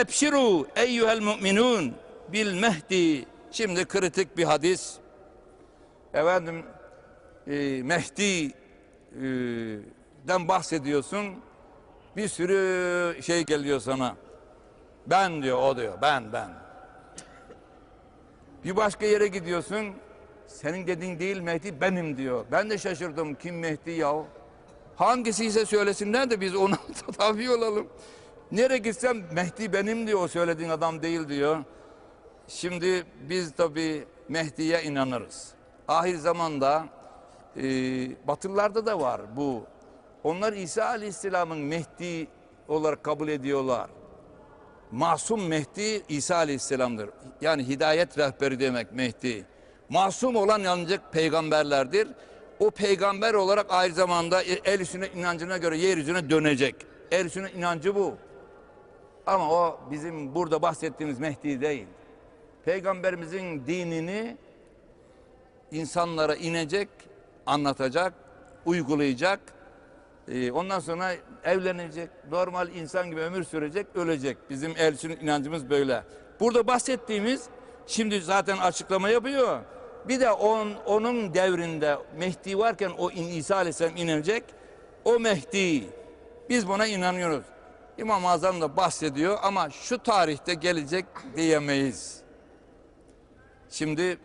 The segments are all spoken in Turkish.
Ebşiru eyyuhel mu'minun bil mehdi. Şimdi kritik bir hadis. Efendim e, Mehdi'den bahsediyorsun. Bir sürü şey geliyor sana. Ben diyor o diyor ben ben. Bir başka yere gidiyorsun. Senin dediğin değil Mehdi benim diyor. Ben de şaşırdım kim Mehdi ya? Hangisi ise söylesinler de biz ona tabi olalım. Nereye gitsem Mehdi benim diyor o söylediğin adam değil diyor. Şimdi biz tabi Mehdi'ye inanırız. Ahir zamanda e, Batılılarda da var bu. Onlar İsa Aleyhisselam'ın Mehdi olarak kabul ediyorlar. Masum Mehdi İsa Aleyhisselam'dır. Yani hidayet rehberi demek Mehdi. Masum olan ancak peygamberlerdir. O peygamber olarak aynı zamanda el üstüne inancına göre yeryüzüne dönecek. El üstüne inancı bu. Ama o bizim burada bahsettiğimiz Mehdi değil. Peygamberimizin dinini insanlara inecek, anlatacak, uygulayacak. Ee, ondan sonra evlenecek, normal insan gibi ömür sürecek, ölecek. Bizim elçinin inancımız böyle. Burada bahsettiğimiz, şimdi zaten açıklama yapıyor. Bir de on, onun devrinde Mehdi varken o İsa Aleyhisselam inecek. O Mehdi. Biz buna inanıyoruz. İmam-ı Azam da bahsediyor ama şu tarihte gelecek diyemeyiz. Şimdi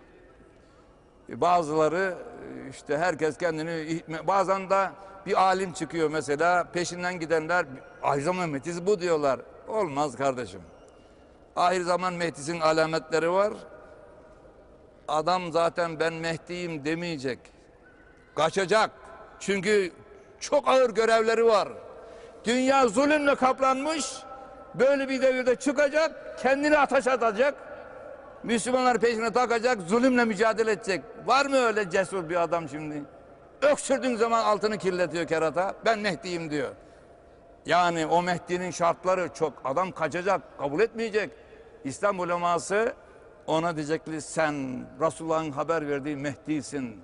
bazıları işte herkes kendini bazen de bir alim çıkıyor mesela peşinden gidenler ahir zaman Mehdisi bu diyorlar. Olmaz kardeşim. Ahir zaman Mehdi'sin alametleri var. Adam zaten ben Mehdi'yim demeyecek. Kaçacak. Çünkü çok ağır görevleri var. Dünya zulümle kaplanmış. Böyle bir devirde çıkacak, kendini ateş atacak. Müslümanlar peşine takacak, zulümle mücadele edecek. Var mı öyle cesur bir adam şimdi? Öksürdüğün zaman altını kirletiyor kerata. Ben Mehdi'yim diyor. Yani o Mehdi'nin şartları çok. Adam kaçacak, kabul etmeyecek. İslam uleması ona diyecekler sen Resulullah'ın haber verdiği Mehdi'sin.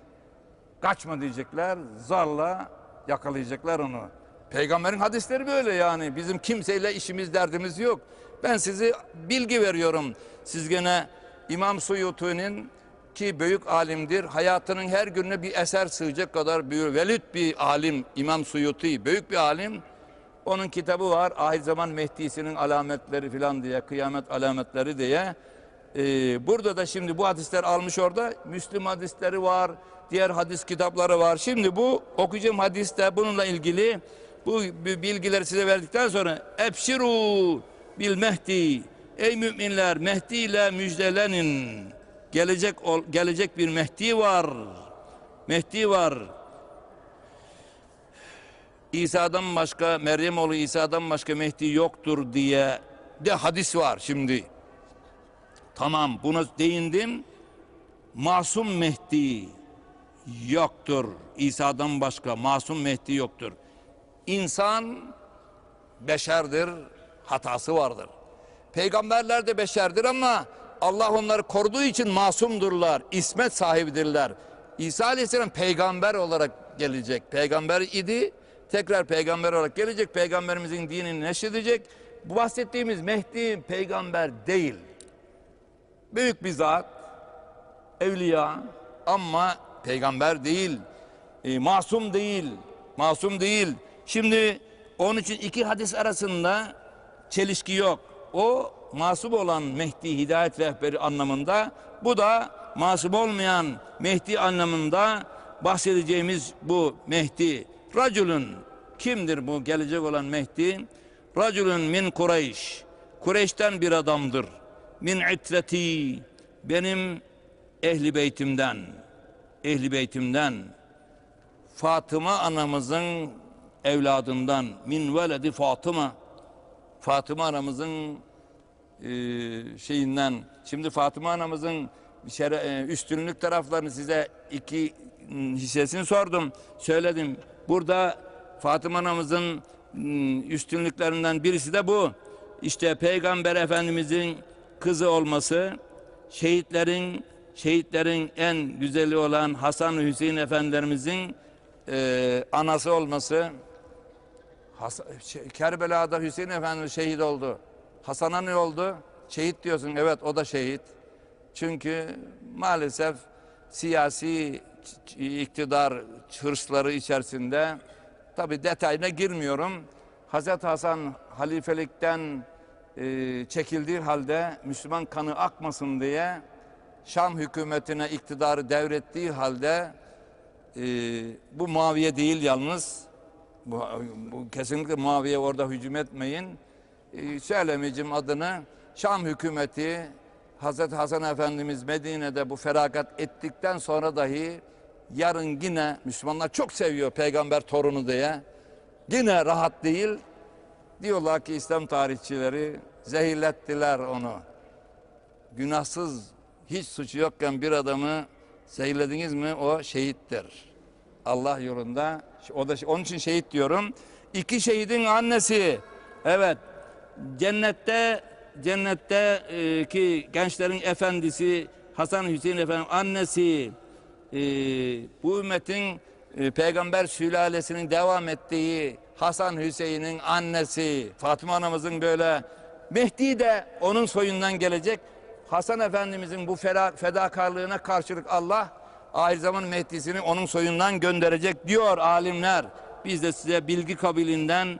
Kaçma diyecekler. Zarla yakalayacaklar onu. Peygamberin hadisleri böyle yani. Bizim kimseyle işimiz derdimiz yok. Ben sizi bilgi veriyorum. Siz gene İmam Suyuti'nin ki büyük alimdir. Hayatının her gününe bir eser sığacak kadar büyük. Velid bir alim İmam Suyuti. Büyük bir alim. Onun kitabı var. Ahir zaman Mehdi'sinin alametleri filan diye. Kıyamet alametleri diye. Ee, burada da şimdi bu hadisler almış orada. Müslüm hadisleri var. Diğer hadis kitapları var. Şimdi bu okuyacağım hadiste bununla ilgili bu bilgileri size verdikten sonra Ebşiru bil Mehdi Ey müminler Mehdi ile müjdelenin. Gelecek gelecek bir Mehdi var. Mehdi var. İsa'dan başka Meryem oğlu İsa'dan başka Mehdi yoktur diye de hadis var şimdi. Tamam buna değindim. Masum Mehdi yoktur. İsa'dan başka masum Mehdi yoktur. İnsan beşerdir, hatası vardır. Peygamberler de beşerdir ama Allah onları koruduğu için masumdurlar, ismet sahibidirler. İsa Aleyhisselam peygamber olarak gelecek. Peygamber idi, tekrar peygamber olarak gelecek. Peygamberimizin dinini neşredecek. Bu bahsettiğimiz Mehdi peygamber değil. Büyük bir zat, evliya ama peygamber değil, e, masum değil, masum değil. Şimdi onun için iki hadis arasında çelişki yok. O masum olan Mehdi hidayet rehberi anlamında, bu da masum olmayan Mehdi anlamında bahsedeceğimiz bu Mehdi. Raculun kimdir bu gelecek olan Mehdi? Raculun min Kureyş. Kureyş'ten bir adamdır. Min itreti benim ehli beytimden. Ehli beytimden. Fatıma anamızın evladından min veledi Fatıma. Fatıma anamızın e, şeyinden. Şimdi Fatıma anamızın şere, e, üstünlük taraflarını size iki hissesini sordum söyledim. Burada Fatıma anamızın üstünlüklerinden birisi de bu. İşte Peygamber Efendimizin kızı olması şehitlerin şehitlerin en güzeli olan Hasan Hüseyin Efendilerimizin e, anası olması Has şey, Kerbela'da Hüseyin Efendimiz şehit oldu. Hasan'a ne oldu? Şehit diyorsun. Evet o da şehit. Çünkü maalesef siyasi iktidar hırsları içerisinde tabi detayına girmiyorum. Hazreti Hasan halifelikten e, çekildiği halde Müslüman kanı akmasın diye Şam hükümetine iktidarı devrettiği halde e, bu Muaviye değil yalnız. Bu, bu kesinlikle Muaviye orada hücum etmeyin. E, söylemeyeceğim adını. Şam hükümeti Hazreti Hasan Efendimiz Medine'de bu feragat ettikten sonra dahi yarın yine Müslümanlar çok seviyor peygamber torunu diye. Yine rahat değil. Diyorlar ki İslam tarihçileri zehirlettiler onu. Günahsız hiç suçu yokken bir adamı zehirlediniz mi o şehittir. Allah yolunda. O da onun için şehit diyorum. İki şehidin annesi. Evet. Cennette cennette e, ki gençlerin efendisi Hasan Hüseyin Efendi annesi e, bu ümmetin e, peygamber sülalesinin devam ettiği Hasan Hüseyin'in annesi Fatıma anamızın böyle Mehdi de onun soyundan gelecek. Hasan Efendimizin bu feda, fedakarlığına karşılık Allah ahir zaman Mehdi'sini onun soyundan gönderecek diyor alimler. Biz de size bilgi kabiliğinden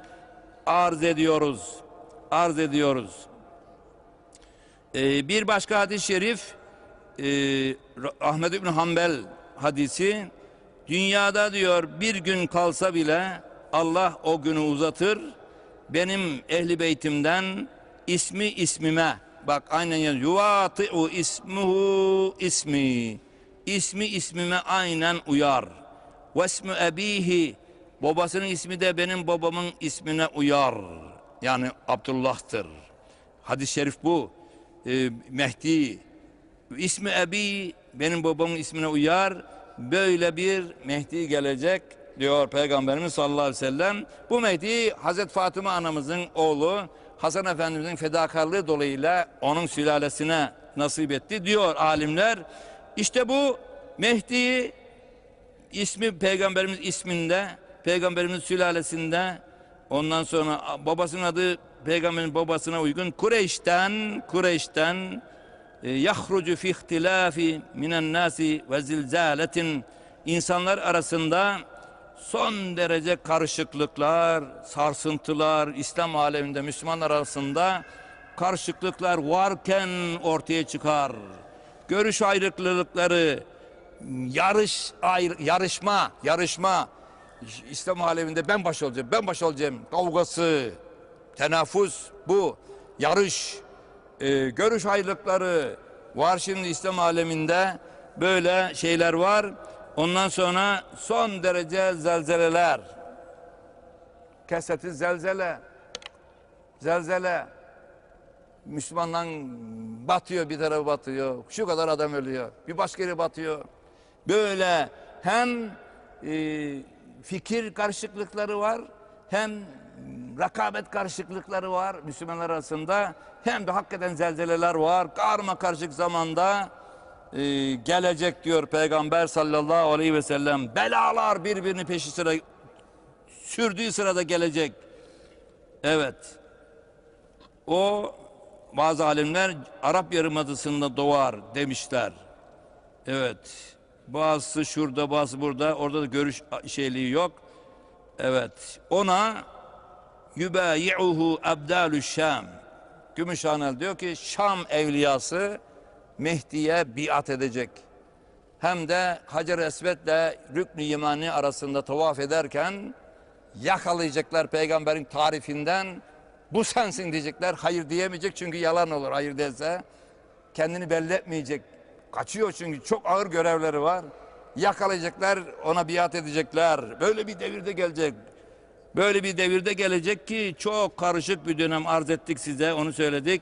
arz ediyoruz. Arz ediyoruz. Ee, bir başka hadis-i şerif e, Ahmed İbni Hanbel hadisi dünyada diyor bir gün kalsa bile Allah o günü uzatır. Benim ehli beytimden ismi ismime bak aynen. Yuvati'u ismuhu ismi. İsmi ismime aynen uyar. Ve ismi ebihi babasının ismi de benim babamın ismine uyar. Yani Abdullah'tır. Hadis-i şerif bu. Ee, Mehdi ismi Ebi benim babamın ismine uyar. Böyle bir Mehdi gelecek diyor Peygamberimiz sallallahu aleyhi ve sellem. Bu Mehdi Hazreti Fatıma anamızın oğlu Hasan Efendimizin fedakarlığı dolayıyla onun sülalesine nasip etti diyor alimler. İşte bu Mehdi ismi peygamberimiz isminde, peygamberimiz sülalesinde ondan sonra babasının adı peygamberin babasına uygun Kureyş'ten Kureyş'ten e, yahrucu fi ihtilafi minen nasi ve zilzaletin insanlar arasında son derece karışıklıklar, sarsıntılar İslam aleminde Müslümanlar arasında karışıklıklar varken ortaya çıkar. Görüş ayrıklıkları, yarış ayrı, yarışma, yarışma İslam aleminde ben baş olacağım, ben baş olacağım kavgası, tenaffüs bu, yarış, e, görüş ayrılıkları var şimdi İslam aleminde böyle şeyler var. Ondan sonra son derece zelzeleler. Keseti zelzele. Zelzele. Müslümanlar batıyor bir tarafı batıyor. Şu kadar adam ölüyor. Bir başka yeri batıyor. Böyle hem e, fikir karışıklıkları var hem rakabet karışıklıkları var Müslümanlar arasında hem de hakikaten zelzeleler var. Karma karışık zamanda e, gelecek diyor Peygamber sallallahu aleyhi ve sellem. Belalar birbirini peşi sıra sürdüğü sırada gelecek. Evet. O bazı alimler Arap Yarımadası'nda doğar demişler. Evet. Bazısı şurada, bazı burada. Orada da görüş şeyliği yok. Evet. Ona yubayi'uhu abdalü Şam. Gümüşhanel diyor ki Şam evliyası Mehdi'ye biat edecek. Hem de Hacer Esved'le Rükn-i Yemani arasında tavaf ederken yakalayacaklar peygamberin tarifinden. Bu sensin diyecekler. Hayır diyemeyecek çünkü yalan olur hayır dese. Kendini belli etmeyecek. Kaçıyor çünkü çok ağır görevleri var. Yakalayacaklar, ona biat edecekler. Böyle bir devirde gelecek. Böyle bir devirde gelecek ki çok karışık bir dönem arz ettik size, onu söyledik.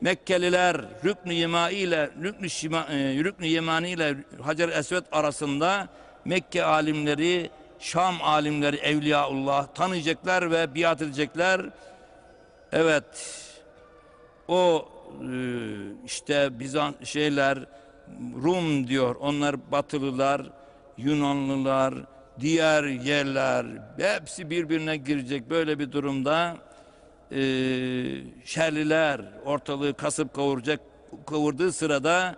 Mekkeliler Rükn-i Yemani ile Rükn-i Şima, e, Rükn-i Yemani ile Hacer Esved arasında Mekke alimleri, Şam alimleri Evliyaullah tanıyacaklar ve biat edecekler. Evet. O e, işte Bizans şeyler Rum diyor. Onlar Batılılar, Yunanlılar, diğer yerler hepsi birbirine girecek böyle bir durumda. e, şerliler ortalığı kasıp kavuracak kavurduğu sırada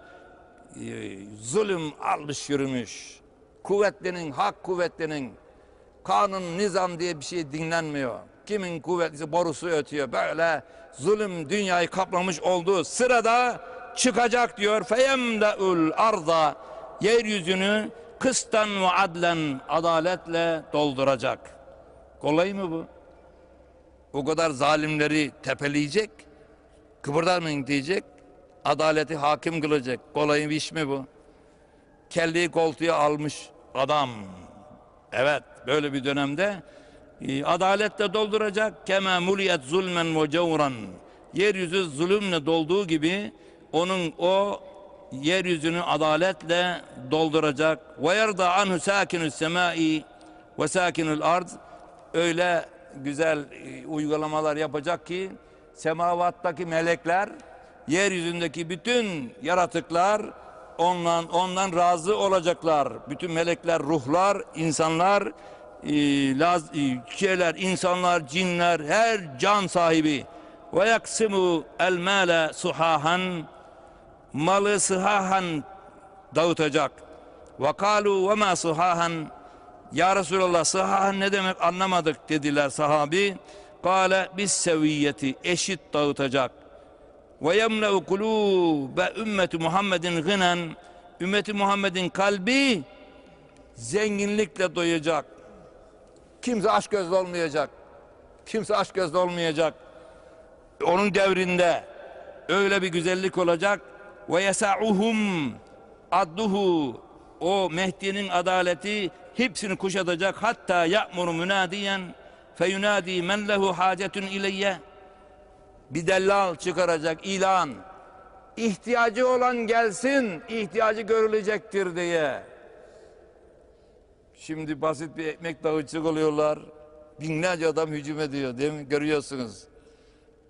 e, zulüm almış yürümüş. Kuvvetlinin, hak kuvvetlinin kanun, nizam diye bir şey dinlenmiyor. Kimin kuvvetlisi borusu ötüyor. Böyle zulüm dünyayı kaplamış olduğu sırada çıkacak diyor. Feyemdeul arda yeryüzünü kıstan ve adlen adaletle dolduracak. Kolay mı bu? O kadar zalimleri tepeleyecek, kıpırdamayın diyecek, adaleti hakim kılacak. Kolay bir iş mi bu? Kelleyi koltuğa almış adam. Evet, böyle bir dönemde adaletle dolduracak. Kema muliyet zulmen ve cevran. Yeryüzü zulümle dolduğu gibi onun o yeryüzünü adaletle dolduracak. Ve yerda anhu sakinus semai ve sakinul ard. Öyle güzel e, uygulamalar yapacak ki semavattaki melekler, yeryüzündeki bütün yaratıklar ondan ondan razı olacaklar. Bütün melekler, ruhlar, insanlar, e, laz, e, şeyler, insanlar, cinler, her can sahibi ve yaksimu el male suhahan malı sıhahan dağıtacak. Ve kalu ve ma suhahan ya Resulallah sıhahan ne demek anlamadık dediler sahabi. Kale bis seviyeti eşit dağıtacak. Ve yemle'u kulûbe ümmeti Muhammedin gınen ümmeti Muhammed'in kalbi zenginlikle doyacak. Kimse aç gözlü olmayacak. Kimse aç gözlü olmayacak. Onun devrinde öyle bir güzellik olacak. Ve yesa'uhum adduhu o Mehdi'nin adaleti hepsini kuşatacak. Hatta ya'muru münadiyen feyunadi men lehu hacetun ileyye bir dellal çıkaracak ilan. İhtiyacı olan gelsin, ihtiyacı görülecektir diye. Şimdi basit bir ekmek dağıtçık oluyorlar. Binlerce adam hücum ediyor değil mi? Görüyorsunuz.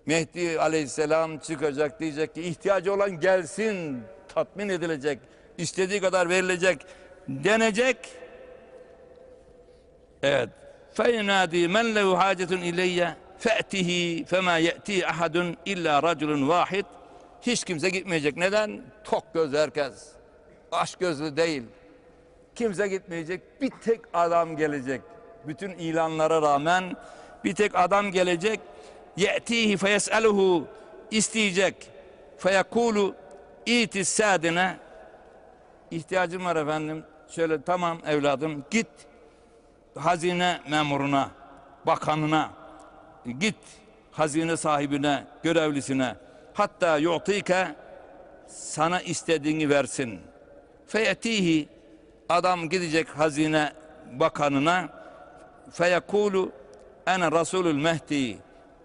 Mehdi aleyhisselam çıkacak diyecek ki ihtiyacı olan gelsin, tatmin edilecek, istediği kadar verilecek denecek. Evet. فَيُنَادِي مَنْ لَهُ حَاجَةٌ اِلَيَّ فَأْتِهِ فَمَا يَأْتِي اَحَدٌ اِلَّا رَجُلٌ vahid. Hiç kimse gitmeyecek. Neden? Tok göz herkes. Aç gözlü değil. kimse gitmeyecek. Bir tek adam gelecek. Bütün ilanlara rağmen bir tek adam gelecek. Ye'tihi feyeseluhu isteyecek. Feyekulu itis sadine ihtiyacım var efendim. Şöyle tamam evladım git hazine memuruna, bakanına, git hazine sahibine, görevlisine. Hatta yu'tike sana istediğini versin. Feyetihi adam gidecek hazine bakanına feyekulu ene rasulül mehdi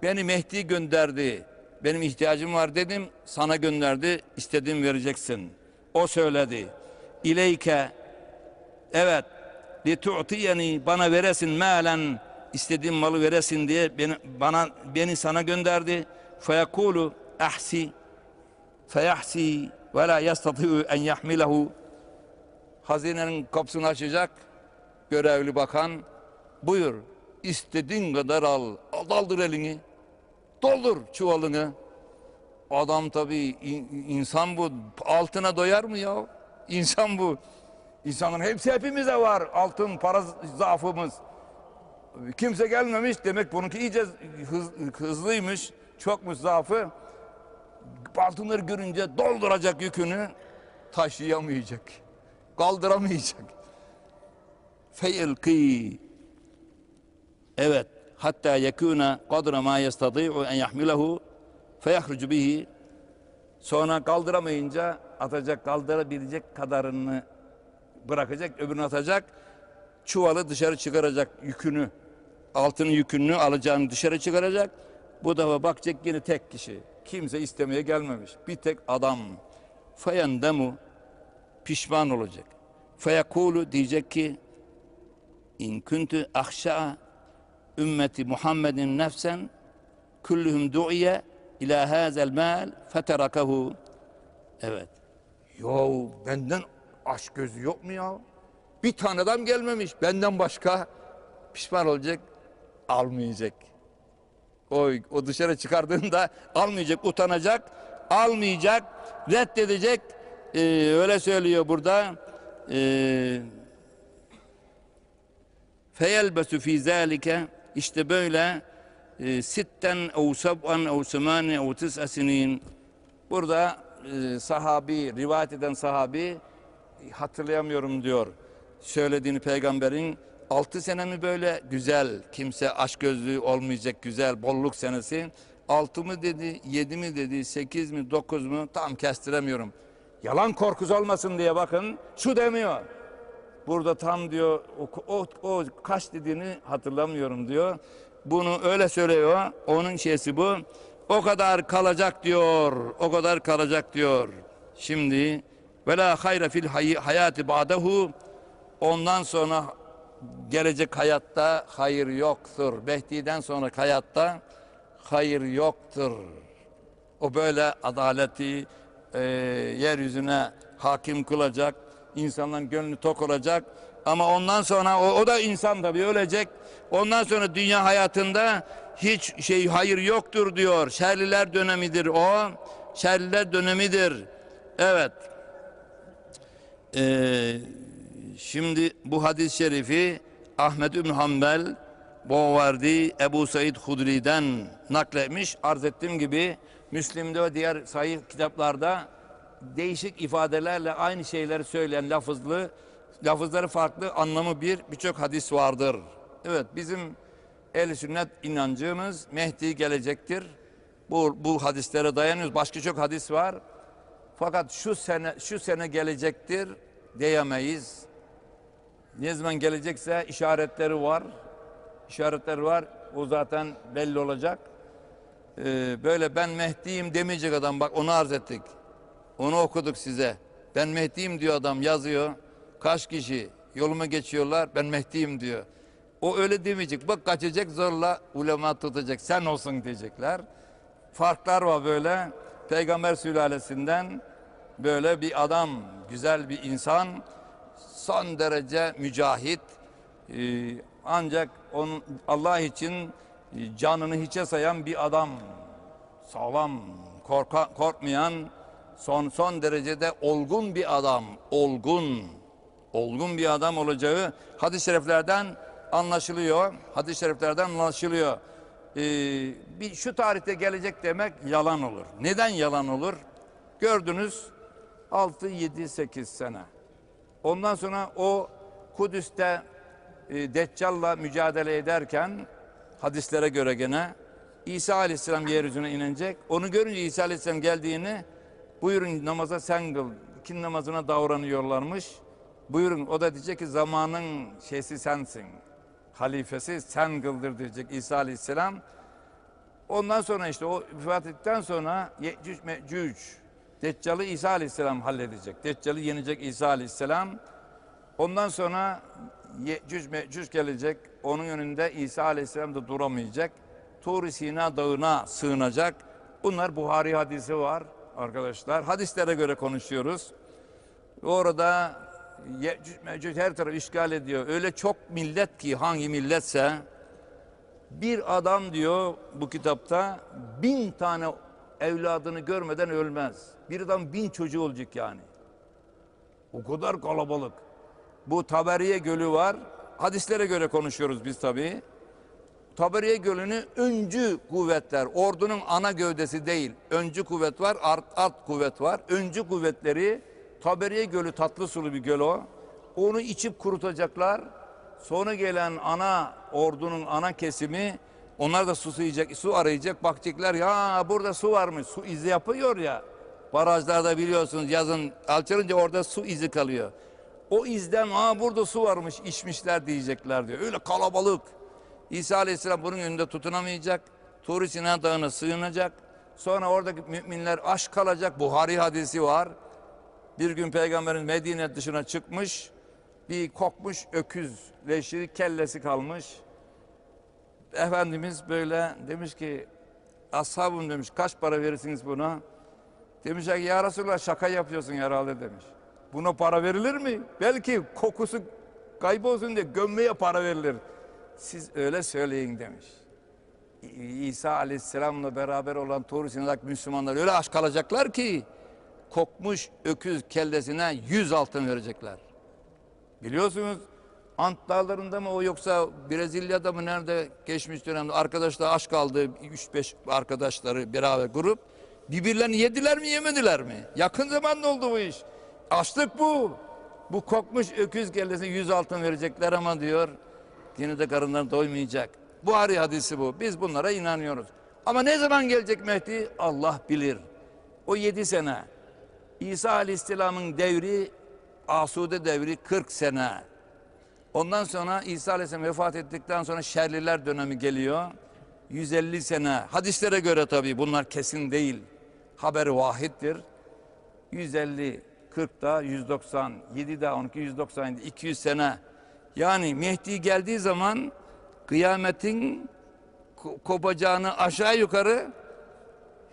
beni Mehdi gönderdi benim ihtiyacım var dedim sana gönderdi istediğimi vereceksin. O söyledi. İleyke evet li tu'tiyeni bana veresin malen istediğim malı veresin diye beni, bana beni sana gönderdi. Feyekulu ahsi feyahsi ve la yastati'u en yahmilehu hazinenin kapısını açacak görevli bakan buyur istediğin kadar al al daldır elini doldur çuvalını. Adam tabi insan bu altına doyar mı ya? İnsan bu insanın hepsi hepimize var altın para zaafımız. Kimse gelmemiş demek bununki iyice hız, hızlıymış çokmuş zaafı. Altınları görünce dolduracak yükünü taşıyamayacak kaldıramayacak. Feyilki Evet. Hatta yekuna kadra ma yestati'u en yahmilehu feyahrucu bihi. Sonra kaldıramayınca atacak kaldırabilecek kadarını bırakacak öbürünü atacak. Çuvalı dışarı çıkaracak yükünü altının yükünü alacağını dışarı çıkaracak. Bu defa bakacak yine tek kişi. Kimse istemeye gelmemiş. Bir tek adam. Feyendemu pişman olacak. Feyekulu diyecek ki in kuntu ahşa ümmeti Muhammedin nefsen kulluhum du'iye ila hazel mal feterakahu evet yo benden aşk gözü yok mu ya bir tane adam gelmemiş benden başka pişman olacak almayacak O, o dışarı çıkardığında almayacak, utanacak, almayacak, reddedecek. Ee, öyle söylüyor burada. Ee, feyelbesu fi zalike işte böyle e, sitten ev sab'an ev semane ev tis'a sinin burada e, sahabi rivayet eden sahabi hatırlayamıyorum diyor söylediğini peygamberin. Altı sene mi böyle güzel kimse aşk gözlüğü olmayacak güzel bolluk senesi? Altı mı dedi yedi mi dedi sekiz mi dokuz mu? Tam kestiremiyorum yalan korkusu olmasın diye bakın şu demiyor Burada tam diyor o, o, o kaç dediğini hatırlamıyorum diyor. Bunu öyle söylüyor. Onun şeysi bu. O kadar kalacak diyor. O kadar kalacak diyor. Şimdi ve la hayra fil hay- hayati ba'dahu ondan sonra gelecek hayatta hayır yoktur. Mehdi'den sonra hayatta hayır yoktur. O böyle adaleti e, yeryüzüne hakim kılacak. insanların gönlü tok olacak. Ama ondan sonra o, o da insan tabii ölecek. Ondan sonra dünya hayatında hiç şey hayır yoktur diyor. Şerliler dönemidir o. Şerliler dönemidir. Evet. Ee, şimdi bu hadis-i şerifi Ahmed İbn Hanbel Bovardi Ebu Said Hudri'den nakletmiş. Arz ettiğim gibi Müslim'de ve diğer sahih kitaplarda değişik ifadelerle aynı şeyleri söyleyen lafızlı, lafızları farklı anlamı bir birçok hadis vardır. Evet bizim el sünnet inancımız Mehdi gelecektir. Bu, bu hadislere dayanıyoruz. Başka çok hadis var. Fakat şu sene şu sene gelecektir diyemeyiz. Ne zaman gelecekse işaretleri var. İşaretleri var. O zaten belli olacak. Ee, böyle ben Mehdi'yim demeyecek adam. Bak onu arz ettik. Onu okuduk size. Ben Mehdi'yim diyor adam yazıyor. Kaç kişi yoluma geçiyorlar ben Mehdi'yim diyor. O öyle demeyecek. Bak kaçacak zorla ulema tutacak. Sen olsun diyecekler. Farklar var böyle. Peygamber sülalesinden böyle bir adam, güzel bir insan, son derece mücahit. Ee, ancak onun Allah için e, canını hiçe sayan bir adam. Sağlam, korka, korkmayan, son son derecede olgun bir adam. Olgun. Olgun bir adam olacağı hadis-i şeriflerden anlaşılıyor. Hadis-i şeriflerden anlaşılıyor. Ee, bir şu tarihte gelecek demek yalan olur. Neden yalan olur? Gördünüz 6 7 8 sene. Ondan sonra o Kudüs'te e, Deccal'la mücadele ederken hadislere göre gene İsa Aleyhisselam yeryüzüne inecek. Onu görünce İsa Aleyhisselam geldiğini buyurun namaza sen kıl. İkin namazına davranıyorlarmış. Buyurun o da diyecek ki zamanın şeysi sensin. Halifesi sen kıldır diyecek İsa Aleyhisselam. Ondan sonra işte o vefat ettikten sonra Yecüc Mecüc Deccal'ı İsa Aleyhisselam halledecek. Deccal'ı yenecek İsa Aleyhisselam. Ondan sonra Yecüc Mecüc gelecek. Onun önünde İsa Aleyhisselam da duramayacak. Tur-i Sina dağına sığınacak. Bunlar Buhari hadisi var arkadaşlar. Hadislere göre konuşuyoruz. Orada Mecüc her tarafı işgal ediyor. Öyle çok millet ki hangi milletse bir adam diyor bu kitapta bin tane evladını görmeden ölmez. Bir adam bin çocuğu olacak yani. O kadar kalabalık. Bu Taberiye Gölü var. Hadislere göre konuşuyoruz biz tabii. Taberiye Gölü'nü öncü kuvvetler, ordunun ana gövdesi değil. Öncü kuvvet var, art, alt kuvvet var. Öncü kuvvetleri Taberiye Gölü tatlı sulu bir göl o. Onu içip kurutacaklar. Sonra gelen ana ordunun ana kesimi onlar da su suyacak, su arayacak. Bakacaklar ya burada su varmış. Su izi yapıyor ya. Barajlarda biliyorsunuz yazın alçalınca orada su izi kalıyor. O izden aa burada su varmış içmişler diyecekler diyor. Öyle kalabalık. İsa Aleyhisselam bunun önünde tutunamayacak. Tur-i Sina Dağı'na sığınacak. Sonra oradaki müminler aç kalacak. Buhari hadisi var. Bir gün Peygamberimiz Medine dışına çıkmış. Bir kokmuş öküz leşi kellesi kalmış. Efendimiz böyle demiş ki ashabım demiş kaç para verirsiniz buna? Demişler ki ya Resulallah şaka yapıyorsun herhalde demiş. Buna para verilir mi? Belki kokusu kaybolsun diye gömmeye para verilir. Siz öyle söyleyin demiş. İsa Aleyhisselam'la beraber olan Tur Sina'daki Müslümanlar öyle aç kalacaklar ki kokmuş öküz kellesine yüz altın verecekler. Biliyorsunuz Ant dağlarında mı o yoksa Brezilya'da mı nerede geçmiş dönemde arkadaşlar aç kaldı 3-5 arkadaşları beraber grup birbirlerini yediler mi yemediler mi? Yakın zamanda oldu bu iş. Açlık bu. Bu kokmuş öküz kellesine yüz altın verecekler ama diyor yine de karınları doymayacak. Buhari hadisi bu. Biz bunlara inanıyoruz. Ama ne zaman gelecek Mehdi? Allah bilir. O yedi sene. İsa Aleyhisselam'ın devri Asude devri 40 sene. Ondan sonra İsa Aleyhisselam vefat ettikten sonra şerliler dönemi geliyor. 150 sene. Hadislere göre tabii bunlar kesin değil. Haberi vahittir. 150, 40 da 190, 7 da 12, 197, 200 sene. Yani Mehdi geldiği zaman kıyametin ko- kopacağını aşağı yukarı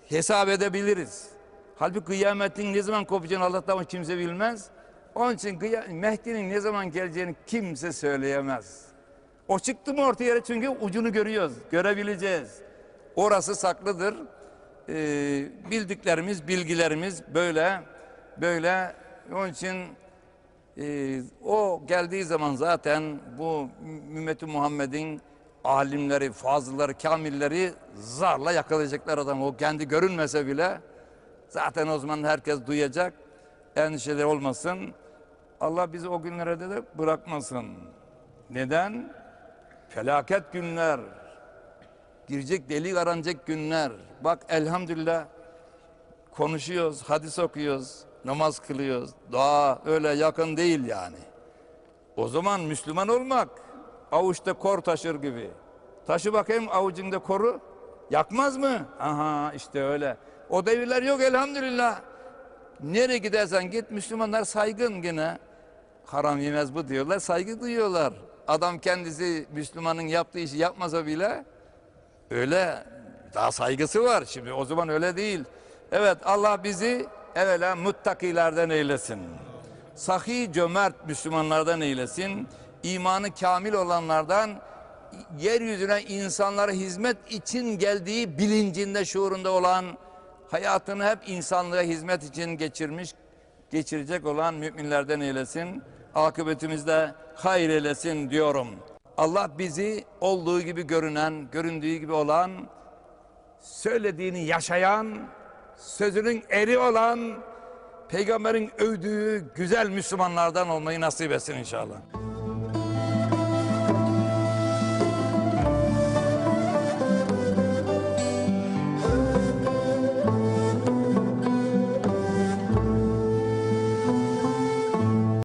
hesap edebiliriz. Halbuki kıyametin ne zaman kopacağını Allah'tan kimse bilmez. Onun için Mehdi'nin ne zaman geleceğini kimse söyleyemez. O çıktı mı ortaya çünkü ucunu görüyoruz, görebileceğiz. Orası saklıdır. Ee, bildiklerimiz, bilgilerimiz böyle, böyle. Onun için ee, o geldiği zaman zaten bu ümmeti Muhammed'in alimleri, fazılları, kamilleri zarla yakalayacaklar adam. O kendi görünmese bile zaten o zaman herkes duyacak. Endişeler olmasın. Allah bizi o günlere de bırakmasın. Neden? Felaket günler. Girecek delik aranacak günler. Bak elhamdülillah konuşuyoruz, hadis okuyoruz, namaz kılıyoruz. Daha öyle yakın değil yani. O zaman Müslüman olmak avuçta kor taşır gibi. Taşı bakayım avucunda koru. Yakmaz mı? Aha işte öyle. O devirler yok elhamdülillah. Nereye gidersen git Müslümanlar saygın gene. Haram yemez bu diyorlar, saygı duyuyorlar. Adam kendisi Müslümanın yaptığı işi yapmasa bile öyle daha saygısı var. Şimdi o zaman öyle değil. Evet Allah bizi evvela muttakilerden eylesin. Sahi cömert Müslümanlardan eylesin. İmanı kamil olanlardan yeryüzüne insanlara hizmet için geldiği bilincinde şuurunda olan hayatını hep insanlığa hizmet için geçirmiş geçirecek olan müminlerden eylesin. Akıbetimizde hayır eylesin diyorum. Allah bizi olduğu gibi görünen, göründüğü gibi olan, söylediğini yaşayan, sözünün eri olan, peygamberin övdüğü güzel Müslümanlardan olmayı nasip etsin inşallah.